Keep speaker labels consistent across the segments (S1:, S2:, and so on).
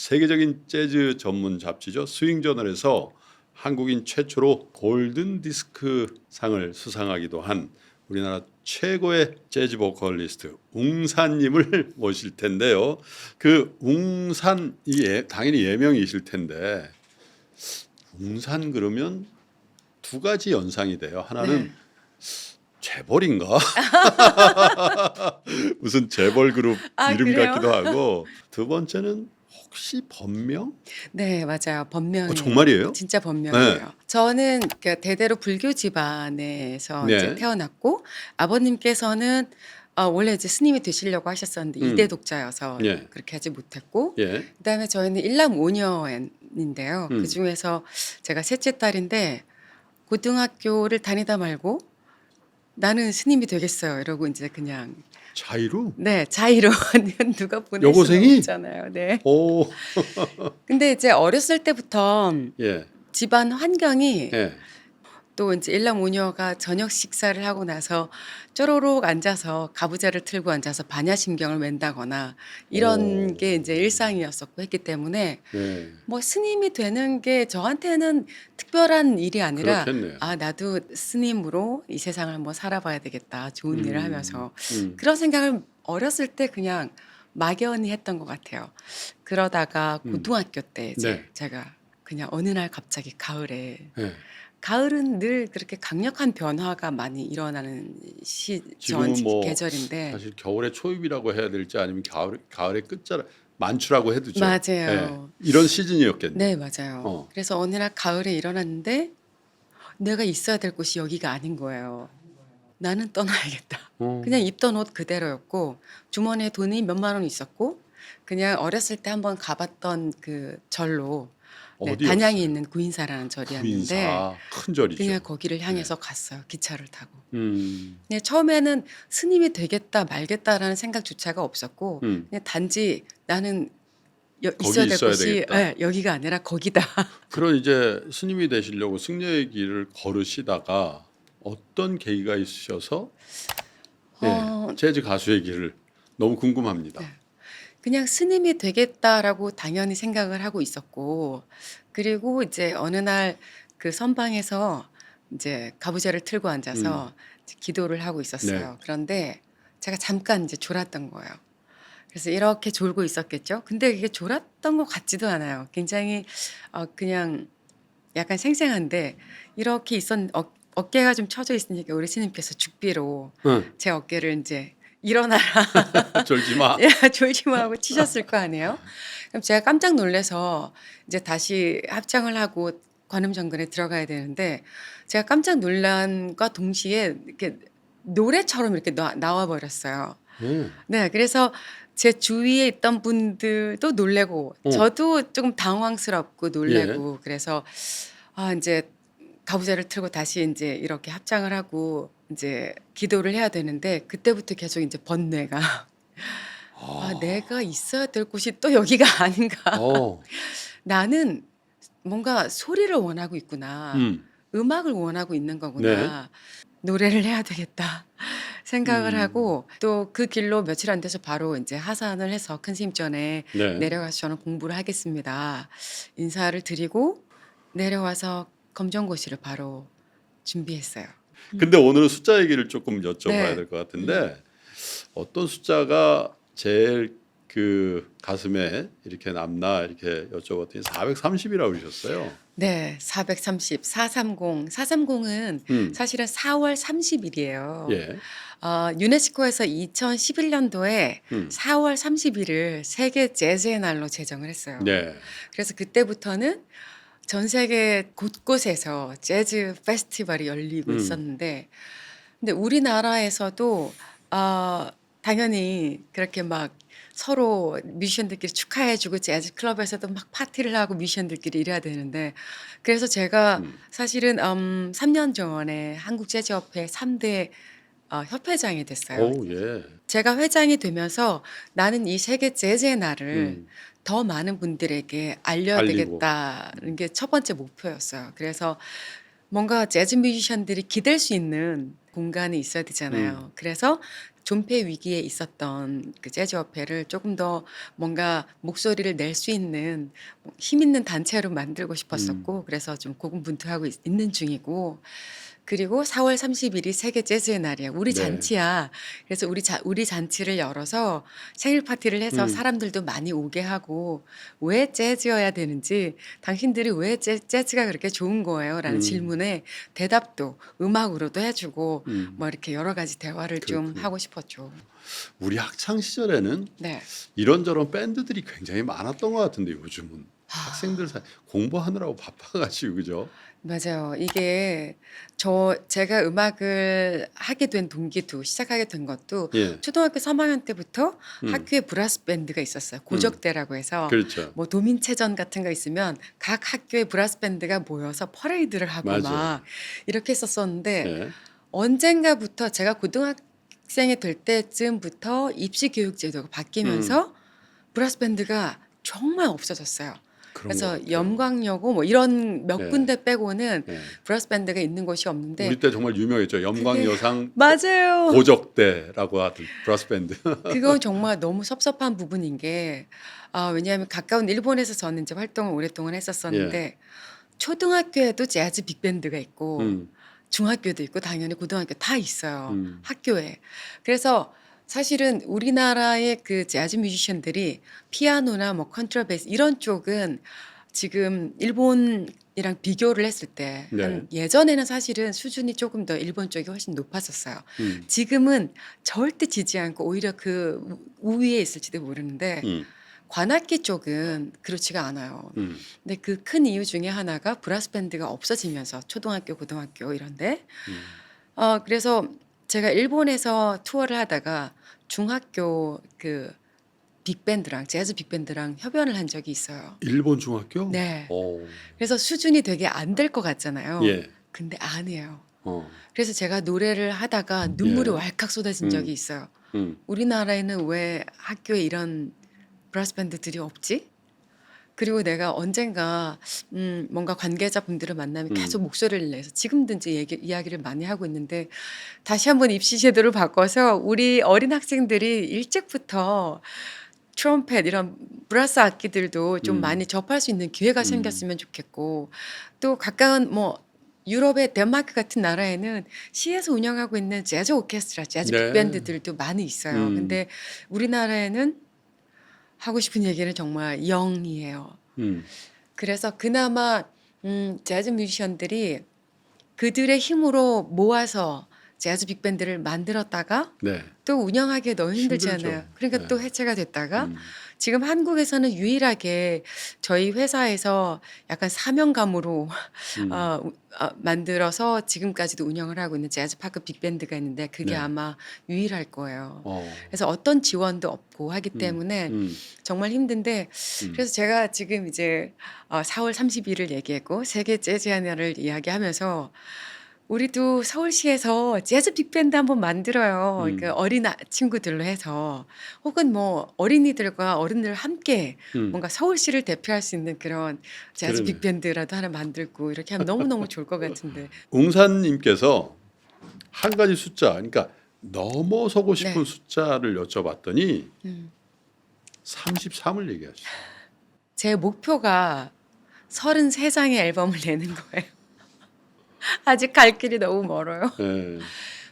S1: 세계적인 재즈 전문 잡지죠 스윙 저널에서 한국인 최초로 골든 디스크 상을 수상하기도 한 우리나라 최고의 재즈 보컬리스트 웅산님을 모실 텐데요. 그 웅산이 예, 당연히 예명이실 텐데 웅산 그러면 두 가지 연상이 돼요. 하나는
S2: 네.
S1: 재벌인가? 무슨 재벌 그룹
S2: 아,
S1: 이름
S2: 그래요?
S1: 같기도 하고 두 번째는 혹시 법명?
S2: 네, 맞아요. 법명이
S1: 어, 정말이에요?
S2: 진짜 법명이에요.
S1: 네.
S2: 저는 그러니까 대대로 불교 집안에서
S1: 네.
S2: 이제 태어났고 아버님께서는 어, 원래 이제 스님이 되시려고 하셨었는데
S1: 음.
S2: 이대 독자여서
S1: 예.
S2: 그렇게 하지 못했고
S1: 예.
S2: 그다음에 저희는 일남 오녀인데요.
S1: 음.
S2: 그 중에서 제가 셋째 딸인데 고등학교를 다니다 말고 나는 스님이 되겠어요. 이러고 이제 그냥
S1: 자이로?
S2: 네 자의로 누가 보낼
S1: 여고생이?
S2: 없잖아요. 네.
S1: 오.
S2: 근데 이제 어렸을 때부터
S1: 예.
S2: 집안 환경이
S1: 예.
S2: 또 이제 일남 오녀가 저녁 식사를 하고 나서 쪼로록 앉아서 가부좌를 틀고 앉아서 반야심경을 맨다거나 이런
S1: 오.
S2: 게 이제 일상이었었고 했기 때문에
S1: 예.
S2: 뭐 스님이 되는 게 저한테는 특별한 일이 아니라
S1: 그렇겠네요.
S2: 아 나도 스님으로 이 세상을 한번 살아봐야 되겠다 좋은 일을
S1: 음.
S2: 하면서
S1: 음.
S2: 그런 생각을 어렸을 때 그냥 막연히 했던 것 같아요. 그러다가
S1: 음.
S2: 고등학교 때 이제
S1: 네.
S2: 제가 그냥 어느 날 갑자기 가을에
S1: 예.
S2: 가을은 늘 그렇게 강력한 변화가 많이 일어나는 시전
S1: 지금은 뭐
S2: 계절인데
S1: 사실 겨울의 초입이라고 해야 될지 아니면 가을 가을의 끝자락 만추라고 해도죠.
S2: 맞아요.
S1: 예. 이런 시즌이었겠네.
S2: 네 맞아요.
S1: 어.
S2: 그래서 어느 날 가을에 일어났는데 내가 있어야 될 곳이 여기가 아닌 거예요. 나는 떠나야겠다.
S1: 어.
S2: 그냥 입던 옷 그대로였고 주머니에 돈이 몇만 원 있었고 그냥 어렸을 때 한번 가봤던 그 절로 네,
S1: 어디였어요?
S2: 단양에 있는 구인사라는 절이었는데
S1: 구인사 큰 절이죠.
S2: 그냥 거기를 향해서 갔어요. 기차를 타고.
S1: 음.
S2: 근데 처음에는 스님이 되겠다 말겠다라는 생각조차가 없었고
S1: 음.
S2: 그냥 단지 나는 여,
S1: 거기
S2: 있어야 될
S1: 있어야
S2: 곳이
S1: 되겠다.
S2: 예, 여기가 아니라 거기다.
S1: 그런 이제 스님이 되시려고 승려의 길을 걸으시다가 어떤 계기가 있으셔서 예,
S2: 어,
S1: 재즈 가수의 길을 너무 궁금합니다.
S2: 네. 그냥 스님이 되겠다라고 당연히 생각을 하고 있었고 그리고 이제 어느 날 그 선방에서 이제 가부좌를 틀고 앉아서 이제 기도를 하고 있었어요.
S1: 음. 네.
S2: 그런데 제가 잠깐 이제 졸았던 거예요. 그래서 이렇게 졸고 있었겠죠. 근데 이게 졸았던 것 같지도 않아요. 굉장히 어, 그냥 약간 생생한데 이렇게 있었 어, 어깨가 좀 처져 있으니까 우리 스님께서 죽비로
S1: 응,
S2: 제 어깨를 이제 일어나라
S1: 졸지 마.
S2: 야, 졸지 마 하고 치셨을 거 아니에요? 그럼 제가 깜짝 놀라서 이제 다시 합장을 하고 관음정근에 들어가야 되는데 제가 깜짝 놀란과 동시에 이렇게 노래처럼 이렇게 나, 나와 버렸어요.
S1: 예.
S2: 네, 그래서 제 주위에 있던 분들도 놀래고
S1: 어.
S2: 저도 조금 당황스럽고 놀래고 그래서 아 이제 가부좌를 틀고 다시 이제 이렇게 합장을 하고 이제 기도를 해야 되는데 그때부터 계속 이제 번뇌가 아, 내가 있어야 될 곳이 또 여기가 아닌가.
S1: 어,
S2: 나는 뭔가 소리를 원하고 있구나.
S1: 음,
S2: 음. 악을 원하고 있는 거구나. 노래를 해야 되겠다 생각을
S1: 음.
S2: 하고 또 그 길로 며칠 안 돼서 바로 이제 하산을 해서 큰 스님 전에
S1: 네.
S2: 내려가서 저는 공부를 하겠습니다. 인사를 드리고 내려와서 검정고시를 바로 준비했어요.
S1: 근데 오늘은 숫자 얘기를 조금 여쭤봐야
S2: 네.
S1: 될 것 같은데 어떤 숫자가 제일 그 가슴에 이렇게 남나 이렇게 여쭤봤더니 430이라고 그러셨어요.
S2: 네, 430, 430. 430은
S1: 음.
S2: 사실은 4월 30일이에요.
S1: 예.
S2: 어, 유네스코에서 2011년도에
S1: 음.
S2: 4월 30일을 세계 재즈의 날로 제정을 했어요.
S1: 네.
S2: 그래서 그때부터는 전 세계 곳곳에서 재즈 페스티벌이 열리고
S1: 음.
S2: 있었는데, 근데 우리나라에서도 어, 당연히 그렇게 막 서로 뮤지션들끼리 축하해주고 재즈 클럽에서도 막 파티를 하고 뮤지션들끼리 이래야 되는데, 그래서 제가
S1: 음.
S2: 사실은 음, 3년 전에 한국 재즈협회 3대 어, 협회장이 됐어요.
S1: 오, 예.
S2: 제가 회장이 되면서 나는 이 세계 재즈의 날을
S1: 음.
S2: 더 많은 분들에게 알려야
S1: 알리고.
S2: 되겠다는 게 첫 번째 목표였어요. 그래서 뭔가 재즈 뮤지션들이 기댈 수 있는 공간이 있어야 되잖아요. 그래서 존폐 위기에 있었던 그 재즈 협회를 조금 더 뭔가 목소리를 낼 수 있는 힘 있는 단체로 만들고 싶었었고 그래서 좀 고군분투하고 있, 는 중이고 그리고 4월 30일이 세계 재즈의 날이야. 우리
S1: 네.
S2: 잔치야. 그래서 우리 자, 우리 잔치를 열어서 생일 파티를 해서
S1: 음.
S2: 사람들도 많이 오게 하고 왜 재즈여야 되는지 당신들이 왜 재, 재즈가 그렇게 좋은 거예요? 라는
S1: 음.
S2: 질문에 대답도 음악으로도 해주고
S1: 음.
S2: 뭐 이렇게 여러 가지 대화를 좀
S1: 그렇군요.
S2: 하고 싶었죠.
S1: 우리 학창 시절에는
S2: 네.
S1: 이런저런 밴드들이 굉장히 많았던 것 같은데 요즘은
S2: 아.
S1: 학생들 사이 공부하느라고 바빠가지고 그죠?
S2: 맞아요. 이게 저 제가 음악을 하게 된 동기도 시작하게 된 것도
S1: 예,
S2: 초등학교 3학년 때부터
S1: 음.
S2: 학교에 브라스 밴드가 있었어요. 고적대라고 해서
S1: 그렇죠.
S2: 뭐 도민체전 같은 거 있으면 각 학교의 브라스 밴드가 모여서 퍼레이드를 하고
S1: 맞아요.
S2: 막 이렇게 했었었는데
S1: 예.
S2: 언젠가부터 제가 고등학생이 될 때쯤부터 입시 교육 제도가 바뀌면서 브라스 밴드가 정말 없어졌어요.
S1: 음. 그런
S2: 그래서
S1: 같아요.
S2: 염광여고 뭐 이런 몇
S1: 네.
S2: 군데 빼고는
S1: 예.
S2: 브라스 밴드가 있는 곳이 없는데
S1: 우리 때 정말 유명했죠. 염광여상
S2: 맞아요.
S1: 고적대라고 하던 브라스 밴드.
S2: 그건 정말 너무 섭섭한 부분인 게 아, 왜냐하면 가까운 일본에서 저는 이제 활동을 오랫동안 했었었는데 초등학교에도 재즈 빅밴드가 있고
S1: 음,
S2: 중학교도 있고 당연히 고등학교 다 있어요.
S1: 음.
S2: 학교에. 그래서 사실은 우리나라의 그 재즈 뮤지션들이 피아노나 뭐 컨트라베이스 이런 쪽은 지금 일본이랑 비교를 했을 때
S1: 네.
S2: 한 예전에는 사실은 수준이 조금 더 일본 쪽이 훨씬 높았었어요.
S1: 음,
S2: 지금은 절대 지지 않고 오히려 그 우- 우위에 있을지도 모르는데
S1: 음,
S2: 관악기 쪽은 그렇지가 않아요.
S1: 음.
S2: 근데 그 큰 이유 중에 하나가 브라스 밴드가 없어지면서 초등학교, 고등학교 이런데
S1: 음.
S2: 어 그래서 제가 일본에서 투어를 하다가 중학교 그 빅밴드랑 재즈 빅밴드랑 협연을 한 적이 있어요.
S1: 일본 중학교?
S2: 네.
S1: 오.
S2: 그래서 수준이 되게 안 될 것 같잖아요.
S1: 예.
S2: 근데 아니에요.
S1: 어.
S2: 그래서 제가 노래를 하다가 눈물이
S1: 예.
S2: 왈칵 쏟아진
S1: 음.
S2: 적이 있어요.
S1: 음.
S2: 우리나라에는 왜 학교에 이런 브라스 밴드들이 없지? 그리고 내가 언젠가 음, 뭔가 관계자분들을 만나면
S1: 음.
S2: 계속 목소리를 내서 이제 얘기, 이야기를 많이 하고 있는데 다시 한번 입시 제도를 바꿔서 우리 어린 학생들이 일찍부터 트럼펫 이런 브라스 악기들도 좀
S1: 음.
S2: 많이 접할 수 있는 기회가
S1: 음.
S2: 생겼으면 좋겠고 또 가까운 뭐 유럽의 덴마크 같은 나라에는 시에서 운영하고 있는 재즈 오케스트라, 재즈
S1: 네.
S2: 빅밴드들도 많이 있어요.
S1: 음.
S2: 근데 우리나라에는 하고 싶은 얘기는 정말 0이에요.
S1: 음.
S2: 그래서 그나마 음, 재즈 뮤지션들이 그들의 힘으로 모아서 재즈 빅밴드를 만들었다가
S1: 네.
S2: 또 운영하기 너무 힘들잖아요.
S1: 힘들죠.
S2: 그러니까
S1: 네.
S2: 또 해체가 됐다가
S1: 음.
S2: 지금 한국에서는 유일하게 저희 회사에서 약간 사명감으로
S1: 음.
S2: 어, 우- 어, 만들어서 지금까지도 운영을 하고 있는 재즈 파크 빅밴드가 있는데 그게
S1: 네.
S2: 아마 유일할 거예요.
S1: 어.
S2: 그래서 어떤 지원도 없고 하기
S1: 음.
S2: 때문에
S1: 음.
S2: 정말 힘든데
S1: 음.
S2: 그래서 제가 지금 이제 어, 4월 30일을 얘기했고 세계 재즈 하나를 이야기하면서 우리도 서울시에서 재즈 빅밴드 한번 만들어요.
S1: 음.
S2: 그 어린 아- 친구들로 해서 혹은 뭐 어린이들과 어른들 함께
S1: 음.
S2: 뭔가 서울시를 대표할 수 있는 그런 재즈
S1: 그러네.
S2: 빅밴드라도 하나 만들고 이렇게 하면 너무너무 좋을 것 같은데.
S1: 웅사님께서 한 가지 숫자, 그러니까 넘어서고 싶은
S2: 네.
S1: 숫자를 여쭤봤더니
S2: 음.
S1: 33을 얘기하시죠.
S2: 제 목표가 33장의 앨범을 내는 거예요. 아직 갈 길이 너무 멀어요.
S1: 네.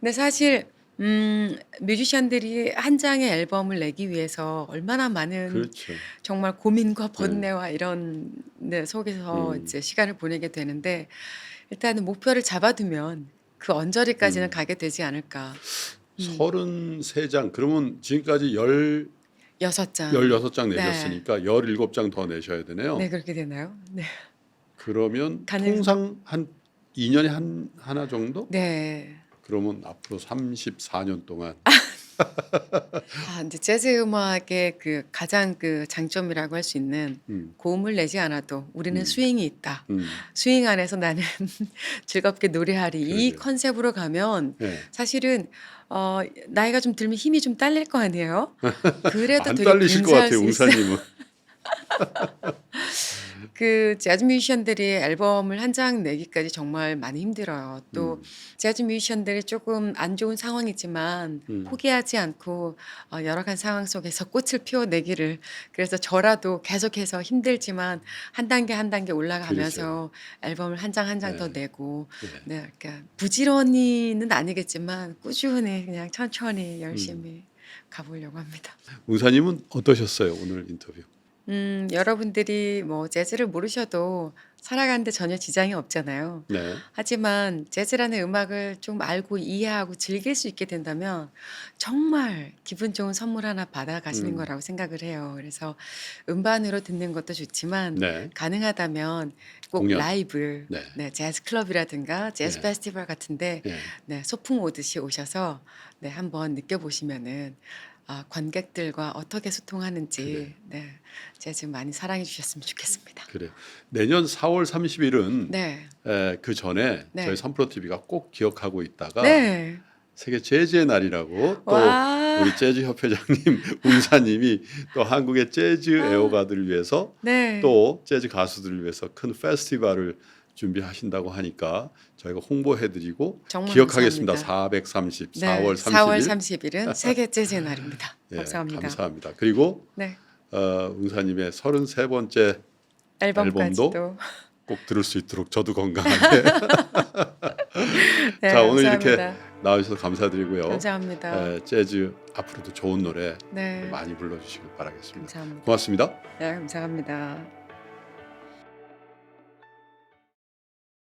S2: 근데 사실 음, 뮤지션들이 한 장의 앨범을 내기 위해서 얼마나 많은
S1: 그렇죠.
S2: 정말 고민과 번뇌와 이런 네, 속에서
S1: 음.
S2: 이제 시간을 보내게 되는데 일단은 목표를 잡아두면 그 언저리까지는
S1: 음.
S2: 가게 되지 않을까. 음.
S1: 33장. 그러면 지금까지 열,
S2: 여섯 장.
S1: 16장
S2: 네.
S1: 내셨으니까 17장 더 내셔야 되네요.
S2: 네 그렇게 되나요? 네.
S1: 그러면
S2: 가능-
S1: 통상 한 2년에 한 하나 정도?
S2: 네.
S1: 그러면 앞으로 34년 동안
S2: 아, 근데 재즈 음악의 그 가장 그 장점이라고 할 수 있는
S1: 음,
S2: 고음을 내지 않아도 우리는
S1: 음.
S2: 스윙이 있다.
S1: 음,
S2: 스윙 안에서 나는 즐겁게 노래하리. 이
S1: 그러게요.
S2: 컨셉으로 가면
S1: 네.
S2: 사실은 어, 나이가 좀 들면 힘이 좀 딸릴 거 아니에요? 그래도
S1: 안
S2: 되게
S1: 딸리실 것
S2: 근사할
S1: 같아요,
S2: 수 있어요.
S1: 웅사님은.
S2: 그 재즈 뮤지션들이 앨범을 한 장 내기까지 정말 많이 힘들어요. 또
S1: 음.
S2: 재즈 뮤지션들이 조금 안 좋은 상황이지만
S1: 음.
S2: 포기하지 않고 어, 여러 가지 상황 속에서 꽃을 피워내기를 그래서 저라도 계속해서 힘들지만 한 단계 한 단계 올라가면서 앨범을 한 장 한 장 더.
S1: 네.
S2: 내고
S1: 네.
S2: 네, 그러니까 부지런히는 아니겠지만 꾸준히 그냥 천천히 열심히
S1: 음.
S2: 가보려고 합니다.
S1: 웅사님은 어떠셨어요 오늘 인터뷰?
S2: 음, 여러분들이 뭐 재즈를 모르셔도 살아가는 데 전혀 지장이 없잖아요.
S1: 네.
S2: 하지만 재즈라는 음악을 좀 알고 이해하고 즐길 수 있게 된다면 정말 기분 좋은 선물 하나 받아가시는
S1: 음.
S2: 거라고 생각을 해요. 그래서 음반으로 듣는 것도 좋지만
S1: 네.
S2: 가능하다면 꼭
S1: 공연.
S2: 라이브,
S1: 네.
S2: 네, 재즈 클럽이라든가 재즈
S1: 네.
S2: 페스티벌 같은데
S1: 네.
S2: 네, 소풍 오듯이 오셔서 네, 한번 느껴보시면은 아, 관객들과 어떻게 소통하는지
S1: 그래.
S2: 네, 재즈 많이 사랑해 주셨으면 좋겠습니다.
S1: 그래요. 내년 4월 30일은
S2: 네,
S1: 그 전에
S2: 네.
S1: 저희 삼프로 TV가 꼭 기억하고 있다가
S2: 네,
S1: 세계 재즈의 날이라고 또
S2: 와,
S1: 우리 재즈 협회장님 웅사님이 또 한국의 재즈
S2: 아.
S1: 애호가들을 위해서
S2: 네,
S1: 또 재즈 가수들을 위해서 큰 페스티벌을 준비하신다고 하니까 저희가 홍보해드리고 기억하겠습니다.
S2: 감사합니다.
S1: 430,
S2: 네,
S1: 4월 30일.
S2: 4월 30일은 세계 재즈 날입니다.
S1: 예,
S2: 감사합니다.
S1: 감사합니다. 그리고
S2: 네,
S1: 어, 웅사님의 33번째
S2: 앨범까지도
S1: 꼭 들을 수 있도록 저도 건강하게
S2: 네,
S1: 자, 오늘 이렇게
S2: 감사합니다.
S1: 나와주셔서 감사드리고요.
S2: 감사합니다.
S1: 에, 재즈 앞으로도 좋은 노래
S2: 네,
S1: 많이 불러주시길 바라겠습니다.
S2: 감사합니다.
S1: 고맙습니다.
S2: 네, 감사합니다.